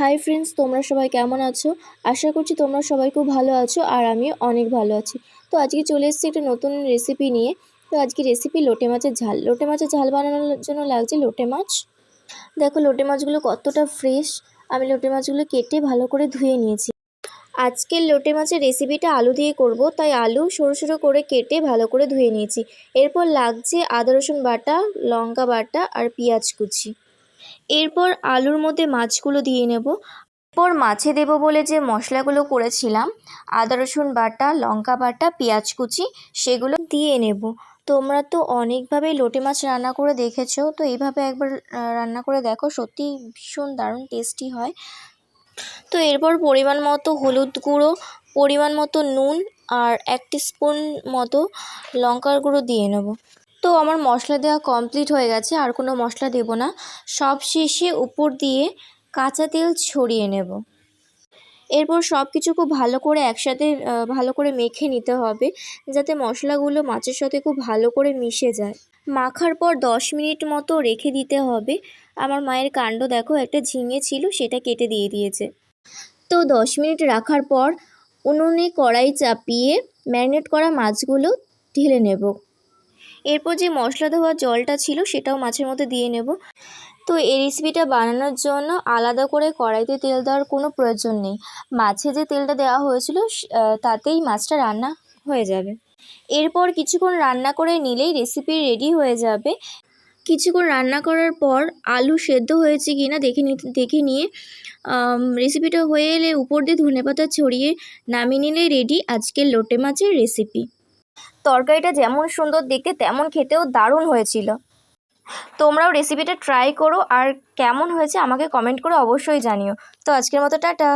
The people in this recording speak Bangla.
হাই ফ্রেন্ডস তোমরা সবাই কেমন আছো? আশা করছি তোমরা সবাই খুব ভালো আছো আর আমি অনেক ভালো আছি। তো আজকে চলে এসেছি একটা নতুন রেসিপি নিয়ে। তো আজকে রেসিপি লোটে মাছের ঝাল। লোটে মাছের ঝাল বানানোর জন্য লাগছে লোটে মাছ। দেখো লোটে মাছগুলো কতটা ফ্রেশ আমি লোটে মাছগুলো কেটে ভালো করে ধুয়ে নিয়েছি। আজকের লোটে মাছের রেসিপিটা আলু দিয়ে করব, তাই আলু সরু সরু করে কেটে ভালো করে ধুয়ে নিয়েছি। এরপর লাগছে আদা রসুন বাটা, লঙ্কা বাটা আর পেঁয়াজ কুচি। এরপর আলুর মধ্যে মাছগুলো দিয়ে নেব। এরপর মাছে দেবো বলে যে মশলাগুলো করেছিলাম, আদা রসুন বাটা, লঙ্কা বাটা, পেঁয়াজ কুচি, সেগুলো দিয়ে নেব। তোমরা তো অনেকভাবেই লোটে মাছ রান্না করে দেখেছ, তো এইভাবে একবার রান্না করে দেখো, সত্যি ভীষণ দারুণ টেস্টি হয়। তো এরপর পরিমাণ মতো হলুদ গুঁড়ো, পরিমাণ মতো নুন আর এক স্পুন মতো লঙ্কার গুঁড়ো দিয়ে নেব। তো আমার মশলা দেওয়া কমপ্লিট হয়ে গেছে, আর কোনো মশলা দেব না। সব শেষে উপর দিয়ে কাঁচা তেল ছড়িয়ে নেব। এরপর সব কিছু খুব ভালো করে একসাথে ভালো করে মেখে নিতে হবে, যাতে মশলাগুলো মাছের সাথে খুব ভালো করে মিশে যায়। মাখার পর দশ মিনিট মতো রেখে দিতে হবে। আমার মায়ের কাণ্ড দেখো, একটা ঝিঙে ছিল, সেটা কেটে দিয়ে দিয়েছে। তো দশ মিনিট রাখার পর উনুনে কড়াই চাপিয়ে ম্যারিনেট করা মাছগুলো ঢেলে নেব। এরপর যে মশলা দেওয়া জলটা ছিল সেটাও মাছের মধ্যে দিয়ে নেব। তো এই রেসিপিটা বানানোর জন্য আলাদা করে কড়াইতে তেল দেওয়ার কোনো প্রয়োজন নেই। মাছে যে তেলটা দেওয়া হয়েছিল তাতেই মাছটা রান্না হয়ে যাবে। এরপর কিছুক্ষণ রান্না করে নিলেই রেসিপি রেডি হয়ে যাবে। কিছুক্ষণ রান্না করার পর আলু সেদ্ধ হয়েছে কি না, দেখে দেখে নিয়ে রেসিপিটা হয়ে এলে উপর দিয়ে ধনেপাতা ছড়িয়ে নামিয়ে নিলেই রেডি আজকের লোটে মাছের রেসিপি তরকারিটা যেমন সুন্দর দেখতে, তেমন খেতেও দারুণ হয়েছিল। তোমরাও রেসিপিটা ট্রাই করো, আর কেমন হয়েছে আমাকে কমেন্ট করে অবশ্যই জানিও। তো আজকের মতো টাটা।